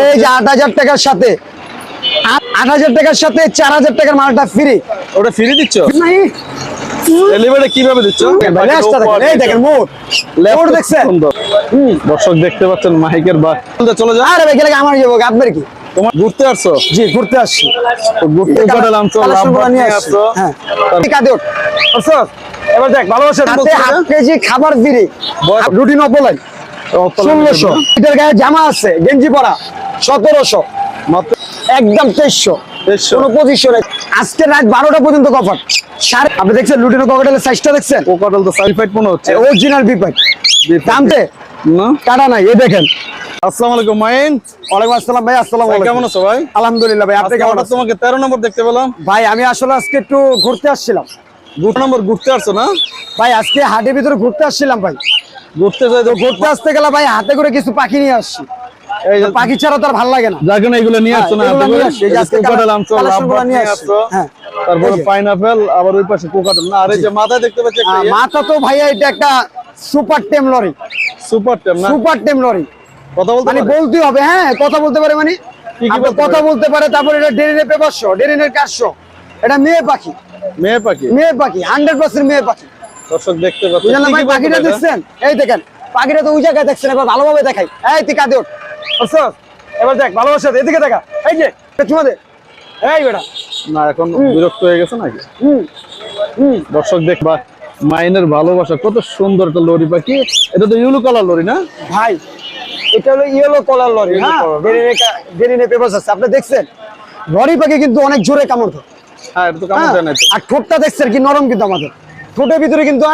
এই যে আট হাজার টাকার সাথে। আট হাজার টাকার সাথে চার হাজার টাকার মালটা ফ্রি ওটা ফ্রি দিচ্ছ? কীভাবে দিচ্ছ? এই দেখেন মোট মোট দেখছেন? দর্শক দেখতে পাচ্ছেন মাইকের বা চলে যা আরে ভাই গেলে আমার যাব আপনার কি? তোমার ঘুরতে আসছো? জি ঘুরতে আসছি। ঘুরতে নিয়ে আসছো। হ্যাঁ। তার- কাদে ওঠ। এবার দেখ ভালোবাসা হাতে হাফ কেজি খাবার ফ্রি বয়স- রুটি নপলাই ষোলোশো। এটার গায়ে জামা আছে গেঞ্জি পরা। সতেরোশো। একদম তেইশশো। কোনো আজকে রাত বারোটা পর্যন্ত কফার সাড়ে আপনি দেখছেন লুটিনো ককটেলের সাইজটা দেখছেন? কোকাটল তো সার্টিফাইড মনে হচ্ছে। অরিজিনাল বিপাই দামতে? কাটা নাই দেখেন। আসসালামু আলাইকুম মাইন। ওয়ালাইকুম আসসালাম ভাই আসসালাম কেমন আছো ভাই? আলহামদুলিল্লাহ ভাই আপনি আজকে কেমন আছেন? তোমাকে তেরো নম্বর দেখতে পেলাম। ভাই আমি আসলে আজকে একটু ঘুরতে আসছিলাম। দু নম্বর ঘুরতে আসছো না? ভাই আজকে হাটের ভিতরে ঘুরতে আসছিলাম ভাই। ঘুরতে যাই ঘুরতে আসতে গেলে ভাই হাতে করে কিছু পাখি নিয়ে আসছি পাখি ছাড়া তো আর ভালো লাগে না। না এগুলো নিয়ে আসছো না হ্যাঁ? নিয়ে আসছি। আসছো হ্যাঁ। তারপরে। পাইনাপেল আবার ওই পাশে কোকাটেল। না আর এই যে মাথায় দেখতে পাচ্ছি একটা আহ, মাথা তো ভাইয়া এটা একটা সুপার টেম লরি। সুপার টেম না? সুপার টেম লরি। কথা বলতে মানে হবে হ্যাঁ কথা বলতে পারে মানে? কথা বলতে পারে তারপর এটা ডেরিনের পেপারশো ডেরিনের কাজশো এটা মেয়ে পাখি। মেয়ে পাখি? মেয়ে পাখি হান্ড্রেড পার্সেন্ট মেয়ে পাখি। দর্শক দেখতে পাচ্ছেন। পাখিটা দেখছেন? এই দেখেন পাখিটা তো ওই জায়গায় দেখছেন এবার ভালোভাবে দেখাই। এই তুই কাঁদে ওঠ? এবার দেখ ভালোবাসা এদিকে দেখা। এই যে চুমা দে। এই বেটা। না এখন বিরক্ত হয়ে গেছে নাকি? হুম হুম। দর্শক দেখবা মাইনের ভালোবাসা কত সুন্দর একটা লরি পাখি এটা তো ইউলো কালার লরি না? ভাই এটা হলো ইয়েলো কলার লরি হ্যাঁ? color, না? ডেরিনে ডেরিনে পেপার আছে। আপনি দেখছেন? লরি পাখি কিন্তু অনেক জোরে কামড় হ্যাঁ এটা তো কামড় হ্যাঁ, দেয় না আর ঠোঁটটা দেখছেন কি নরম কিন্তু আমাদের। ঠোঁটের ভিতরে কিন্তু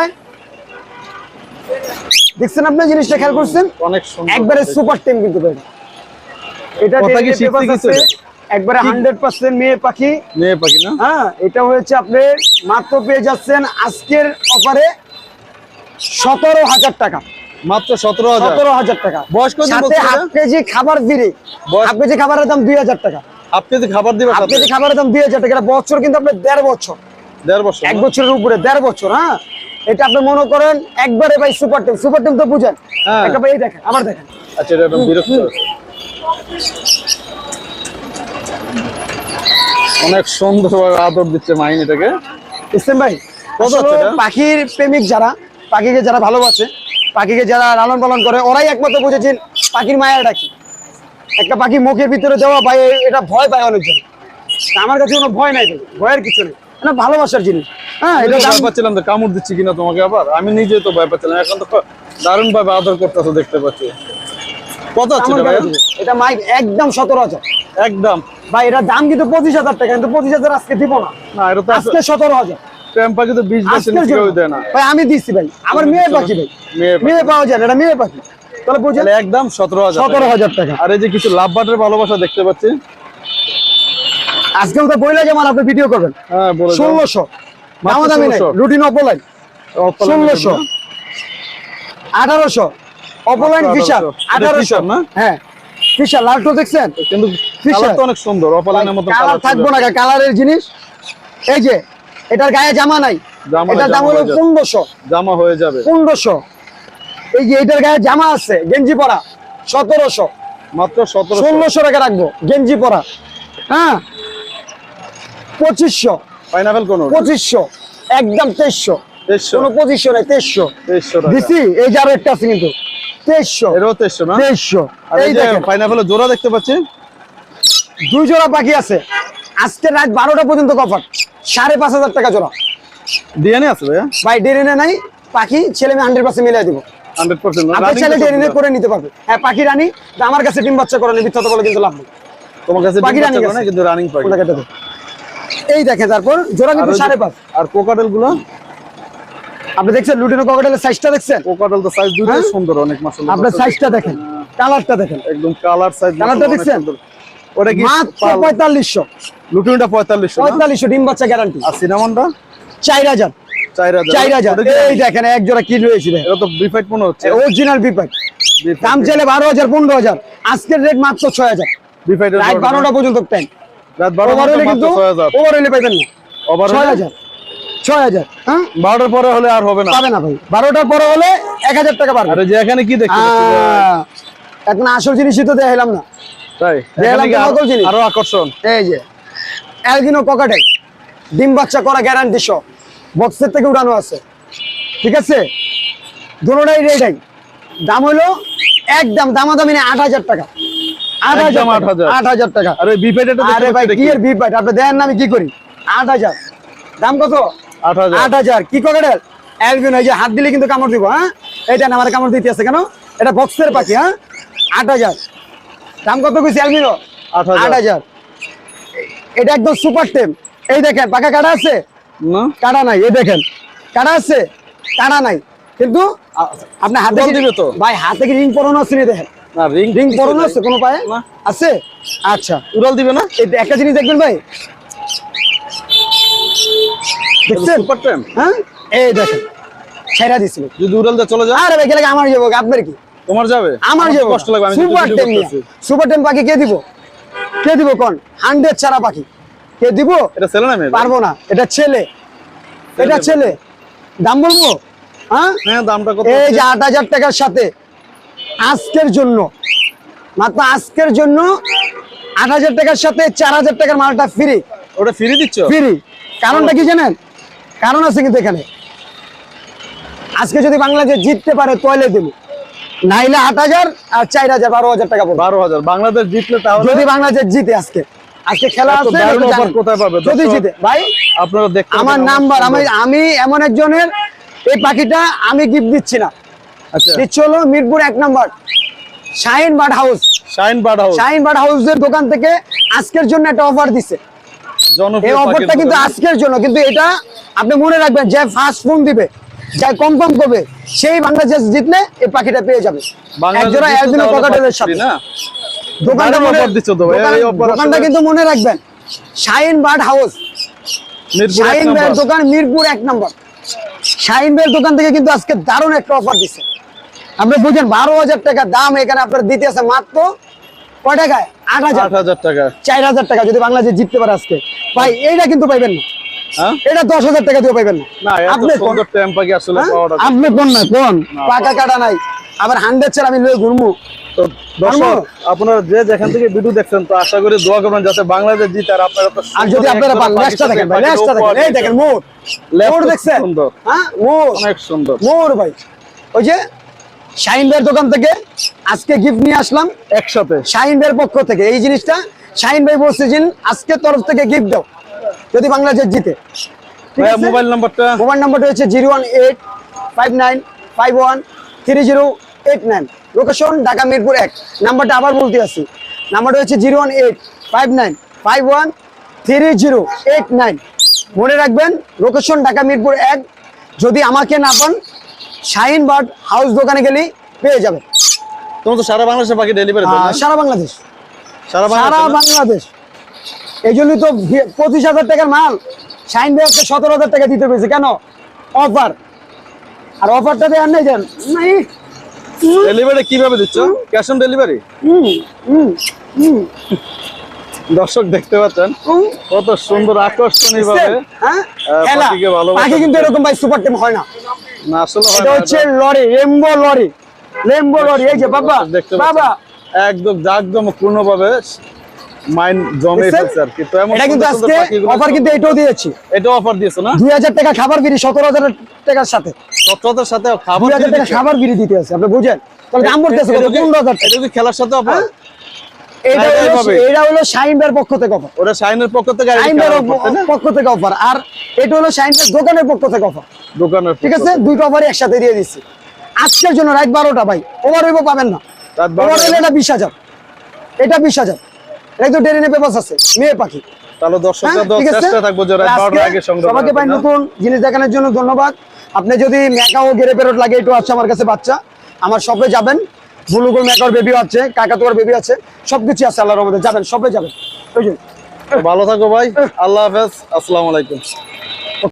দেখছেন আপনি জিনিসটা খেয়াল করছেন? অনেক সুন্দর। একবারে সুপার টেম কিন্তু ভাই। এটা একবারে হান্ড্রেড পার্সেন্ট মেয়ে পাখি। মেয়ে পাখি না? হ্যাঁ এটা হয়েছে আপনি মাত্র পেয়ে যাচ্ছেন আজকের অফারে সতেরো হাজার টাকা। মাত্র সতেরো হাজার? সতেরো হাজার টাকা। বয়স কত সাথে হাফ কেজি খাবার ফ্রি হাফ কেজি খাবারের দাম দুই হাজার টাকা। হাফ কেজি খাবার দিবে হাফ কেজি খাবারের দাম দুই হাজার টাকা। বছর কিন্তু আপনার দেড় বছর। দেড় বছর এক বছরের উপরে দেড় বছর হ্যাঁ? এটা আপনি মনে করেন একবারে ভাই সুপার টিম সুপার টিম তো বুঝেন। হ্যাঁ। একটা ভাই দেখেন আবার দেখেন। আচ্ছা এটা একদম বিরক্ত। অনেক সুন্দর আদর দিচ্ছে মাইন এটাকে। ইসলাম ভাই? পাখির প্রেমিক যারা পাখিকে যারা ভালোবাসে পাখিকে যারা লালন পালন করে ওরাই একমাত্র বুঝেছেন পাখির মায়াটা কি। একটা পাখি মুখের ভিতরে দেওয়া ভাই এটা ভয় পায় অনেকজন। আমার কাছে কোনো ভয় নাই ভয়ের কিছু নেই। এটা ভালোবাসার জিনিস। হ্যাঁ এটা দাম- পাচ্ছিলাম তো কামড় দিচ্ছি কিনা তোমাকে আবার। আমি নিজে তো ভয় পাচ্ছিলাম। এখন তো দারুণ ভাবে আদর করতেছো দেখতে পাচ্ছি। কত আছে এটা এটা মাইক একদম সতেরো হাজার। একদম? ভাই এটার দাম কিন্তু পঁচিশ হাজার টাকা কিন্তু পঁচিশ হাজার আজকে দিব না। না এটা তো আজকে সতেরো হাজার। প্রেম পাখি তো বিশ বছর আজকের নিচে জন্য কেউ দেয় না। ভাই আমি দিচ্ছি ভাই। আমার মেয়ে পাখি ভাই। মেয়ে পাওয়া যায় না, এটা মেয়ে পাখি। তাহলে বুঝলেন একদম সতেরো হাজার সতেরো হাজার টাকা। আর এই যে কিছু লাভ বাটের ভালোবাসা দেখতে পাচ্ছি। আজকাল তো বইলে যেমন আপনি ভিডিও করবেন। হ্যাঁ। ষোলোশো। মাত্র দামাদামি নেই 1600 রুটিন অপলাইন। ষোলোশো। আঠারোশো। Opaline Fischer. আঠারোশো। না? হ্যাঁ। ফিশার লালটো দেখছেন? কিন্তু ফিশার। তো অনেক সুন্দর অপলাইনের মতো কালার থাকব না কালারের জিনিস। এই যে এটার গায়ে জামা নাই। জামা এটার দাম হলো পনেরোশো। জামা হয়ে যাবে। পনেরোশো। এই যে এটার গায়ে জামা আছে গেঞ্জি পরা। সতেরোশো। মাত্র সতেরো ষোলোশো টাকা রাখব গেঞ্জি পরা। হ্যাঁ? পঁচিশশো। পাইনাপেল কোন পঁচিশশো। একদম তেইশশো। কোনো পঁচিশশো নাই তেইশশো। দিছি এই যে আরও একটা আছে কিন্তু। তেইশশো। এটাও তেইশশো না? তেইশশো। এই যে পাইনাপেলের জোড়া দেখতে পাচ্ছি? দুই জোড়া পাখি আছে। আজকে রাত বারোটা পর্যন্ত কফার সাড়ে পাঁচ হাজার টাকা জোড়া। ডিএনএ আছে ভাইয়া? ভাই ডেরিনে নাই। পাখি ছেলে মেয়ে হান্ড্রেড পার্সেন্ট মিলিয়ে দিব। আপনার ছেলে ডেরিনে করে নিতে পারবে হ্যাঁ পাখি রানী আমার কাছে ডিম বাচ্চা করে নিবি তত বলে কিন্তু লাভ নেই। তোমার কাছে পাখি রানী। কিন্তু রানিং পাখি। এই দেখেন তারপর জোড়া কিন্তু সাড়ে পাঁচ। আর কোকাটেলগুলো আপনি দেখছেন লুটিনো ককটেলের সাইজটা দেখছেন? কোকাটেল তো সাইজ দুটোই হ্যাঁ? সুন্দর অনেক মাসাল্লাহ আপনার সাইজটা দেখেন কালারটা দেখেন। একদম কালার সাইজ কালারটা দেখছেন? ওটা কি মাত্র পঁয়তাল্লিশশো। লুটিনটা পঁয়তাল্লিশশো না? পঁয়তাল্লিশশো ডিম বাচ্চা গ্যারান্টি আর সিনামনটা? চার হাজার। চার হাজার। চার হাজার। ওটা কি- এই দেখেন এক জোড়া কি রয়েছে এটা তো বিফাইট মনে হচ্ছে। অরিজিনাল বিপাই দাম চাইলে বারো হাজার পনেরো হাজার। আজকের রেট মাত্র ছয় হাজার। বিফাইটের রাত বারোটা পর্যন্ত টাইম ছয় হাজার। হ্যাঁ? বারোটার পরে হলে আর হবে না। পাবে না ভাই। বারোটার পরে হলে এক হাজার টাকা পারবে আরে যে এখানে কি দেখতে এখন আসল জিনিসই তো দেখাইলাম না। তাই? দেখলাম এখানে কি তো আরো- নকল জিনিস। আরও আকর্ষণ। এই যে ডিম বাচ্চা করা গ্যারান্টি সহ বক্সের থেকে উড়ানো আছে। ঠিক আছে? দুটোটাই রেটাই দাম হলো একদম দামাদামি নেই আট হাজার টাকা। আট হাজার একদম টাকা, 8,000 আট হাজার টাকা। আরে আরে ভাই কি এর বিপ আপনি দেন আমি কি করি? আট হাজার। দাম কত? আট হাজার। আট হাজার। কি এই যে হাত দিলে কিন্তু কামড় দিব হ্যাঁ? আমার কামড় দিতে আছে কেন? এটা বক্সের পাখি হ্যাঁ? আট হাজার। দাম কত কইছি অ্যালবিনো আট হাজার। এটা একদম সুপার টেম এই দেখেন পাকা কাটা আছে? কাটা নাই এই দেখেন। কাটা আছে? কাটা নাই। কিন্তু হাতে দিবে তো? ভাই হাতে কি রিং পরানো আছে দেখেন? না রিং রিং পরানো আছে কোনো পায়ে? না। আছে? আচ্ছা উড়াল দিবে না? যে একটা জিনিস দেখবেন ভাই। দেখছেন? সুপার টাইম হ্যাঁ? এই দেখেন ছেড়া দিছিল যদি উড়াল চলে যায়। আরে ভাই গেলে আমার যাব? আপনার কি? তোমার যাবে। আমার কষ্ট লাগবে আমি সুপার সুপার পাখি কে দিব? কে দিব কোন? হান্ড্রেড ছাড়া পাখি। কে দিব? এটা ছেলে না মেয়ে পারব না। এটা ছেলে। এটা ছেলে। দাম বলব? হ্যাঁ? হ্যাঁ দামটা কত এই যে আট হাজার টাকার সাথে। আজকের জন্য মাত্র আজকের জন্য আট হাজার টাকার সাথে চার হাজার টাকার মালটা ফ্রি ওটা ফ্রি দিচ্ছ? ফ্রি কারণটা কি জানেন? কারণ আছে কিন্তু এখানে। আজকে যদি বাংলাদেশ জিততে পারে তোলে দেবে। নাইলে আট হাজার আর চার হাজার বারো হাজার টাকা পড়বে। বারো হাজার। বাংলাদেশ জিতলে তাহলে যদি বাংলাদেশ জিতে আজকে। আজকে খেলা আছে কোথায় পাবে? যদি জিতে। ভাই আপনারা দেখতে আমার নাম্বার আমি আমি এমন একজনের এই পাখিটা আমি গিফট দিচ্ছি না। দিচ্ছি হলো মিরপুর এক নম্বর। Shahin house. Bird house. Shahin হাউসের দোকান থেকে আজকের জন্য একটা অফার দিছে। এই অফারটা কিন্তু আজকের জন্য কিন্তু এটা আপনি মনে রাখবেন যে ফার্স্ট ফোন দিবে যে কনফার্ম করবে সেই বাংলাদেশ জিতলে এই পাখিটা পেয়ে যাবে। একজোড়া জিতলে একদিনের পকেটের সাথে দোকানটা মনে দোকানটা কিন্তু মনে রাখবেন শাহিন বার্ড হাউস। শাহিন ভাইয়ের দোকান মিরপুর এক নম্বর। শাহিন ভাইয়ের দোকান থেকে কিন্তু আজকে দারুণ একটা অফার দিচ্ছে আপনি বুঝেন বারো হাজার টাকা দাম এখানে আপনার দিতে আছে মাত্র কয় টাকায়? আট হাজার। হাজার টাকা। চার হাজার টাকা যদি বাংলাদেশ জিততে পারে আজকে। ভাই এইটা কিন্তু পাইবেন না। এটা দশ হাজার টাকা দিয়ে পাইবেন না। না আপনি কোন সুন্দর টেম পাখি আসলে? পাওয়াটা আপনি কোন না কোন? পাকা কাটা নাই। আবার হান্ড্রেড ছাড়া আমি লয়ে ঘুরবো তো দর্শক আপনারা যে যেখান থেকে ভিডিও দেখছেন তো আশা করি দোয়া করবেন যাতে বাংলাদেশ জিতে আর আপনারা আর যদি আপনারা একজোড়া পান পাখি লেজটা দেখেন ভাই লেজটা দেখেন। এই দেখেন মোর মোর দেখছেন? সুন্দর। হ্যাঁ মোর অনেক সুন্দর। মোর ভাই। ওই যে শাহিন ভাইয়ের দোকান থেকে আজকে গিফট নিয়ে আসলাম একসাথে। শাহিন ভাইয়ের পক্ষ থেকে। এই জিনিসটা শাহিন ভাই বলছে যে আজকে তরফ থেকে গিফট দাও। যদি বাংলাদেশ জিতে? মোবাইল নাম্বারটা মোবাইল নাম্বারটা হচ্ছে zero one eight five nine five one three zero eight nine. Location Dhaka Mirpur এক। নাম্বারটা আবার বলতে আসি নাম্বারটা হচ্ছে zero one eight five nine five one three zero eight nine. মনে রাখবেন লোকেশন ঢাকা মিরপুর এক। যদি আমাকে না পান শাহিন বার্ড হাউস দোকানে গেলেই পেয়ে যাবে। তোমার তো সারা বাংলাদেশে পাখি ডেলিভারি আহ, সারা বাংলাদেশ। সারা বাংলাদেশ এই জন্যই তো পঁচিশ হাজার টাকার মাল শাইন ভাই একটা সতেরো হাজার টাকা দিতে পেরেছে। কেন? অফার। আর অফারটা দেওয়ার নেই নাই। ডেলিভারি কীভাবে দিচ্ছ? Cash on delivery hmm, hmm, hmm, দর্শক দেখতে পাচ্ছেন। কত সুন্দর আকর্ষণীয় ভাবে হ্যাঁ? পাখি কিন্তু এরকম ভাই সুপার টিম হয় না। না আসলে এটা হচ্ছে lory rainbow lory rainbow lory. এই যে বাবা বাবা। একদম জাকজম পূর্ণ ভাবে জমে ফেলছে আর কি। তো এমন এটা কিন্তু সুন্দর সুন্দর আজকে অফার কিন্তু এটাও দিয়েছি। এটা অফার দিয়েছ না? দুই হাজার টাকা খাবার হাজার টাকার সাথে। সাথে খাবার টাকা। খাবার দিতে আছে আপনি বুঝেন। তাহলে দাম টাকা। এটা কি খেলার সাথে অফার? এটা হলো এইভাবে। এটা হলো শাইন পক্ষ থেকে অফার ওটা পক্ষ থেকে? পক্ষ থেকে অফার আর এটা হলো দোকানের পক্ষ থেকে অফার দোকানের ঠিক আছে? অফারই একসাথে দিয়ে দিচ্ছি। আজকের জন্য রাত বারোটা ভাই। ওভার হইব পাবেন না। ওভার হইলে এটা বিশ হাজার। এটা বিশ হাজার। এটা তো ট্রেনে পেপাস আছে। মেয়ে পাখি। তাহলে দর্শকরা হ্যাঁ? চেষ্টা থাকব যে রাত বারোটার আগে সংগ্রহ সবাইকে ভাই নতুন জিনিস দেখানোর জন্য ধন্যবাদ। আপনি যদি মেকাও গেরে পেরোট লাগে একটু আছে আমার কাছে বাচ্চা আমার শপে যাবেন। বুলুগুল মেকার বেবি আছে কাকাতুয়ার বেবি আছে সবকিছু আছে আল্লাহর রহমতে। যাবেন সবাই যাবেন। ভালো থাকো ভাই আল্লাহ হাফেজ আসসালামু আলাইকুম।